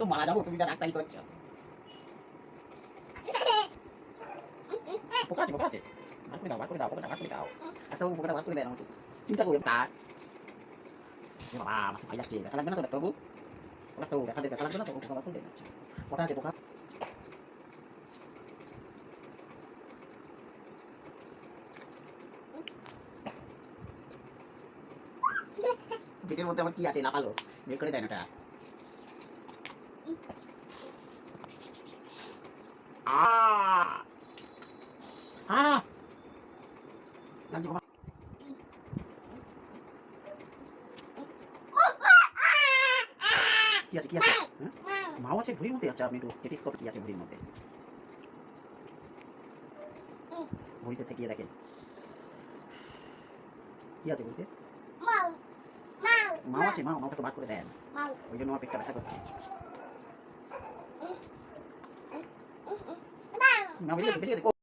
তো মারা যাবো তুমি যা ডাক্তারি করছো পোকা আছে পোকা আছে বার করে দাও বার করে দাও পোকাটা বার করে দাও এত পোকাটা বার করে দেয় আমাকে চিন্তা করবে তার এ বাবা আমার তো ভয় লাগছে দেখা লাগবে না তো ডাক্তারবাবু ওটা তো দেখা দেখা লাগবে না তো পোকা বার করে দেয় আচ্ছা পোকা আছে পোকা পেটের মধ্যে আমার কি আছে লাফালো বের করে দেয় না ওটা কি আছে কি আছে হ্যাঁ? মাও আছে ভুড়ির মধ্যে আচ্ছা আপনি একটু চেটিস করো কি আছে ভুড়ির মধ্যে ভুড়িতে থেকে দেখেন কি আছে ভুড়িতে মাও আছে মাও মাওটাকে বার করে দেন ওই জন্য আমার পেটটা ব্যথা করছে 那看我一个准备就得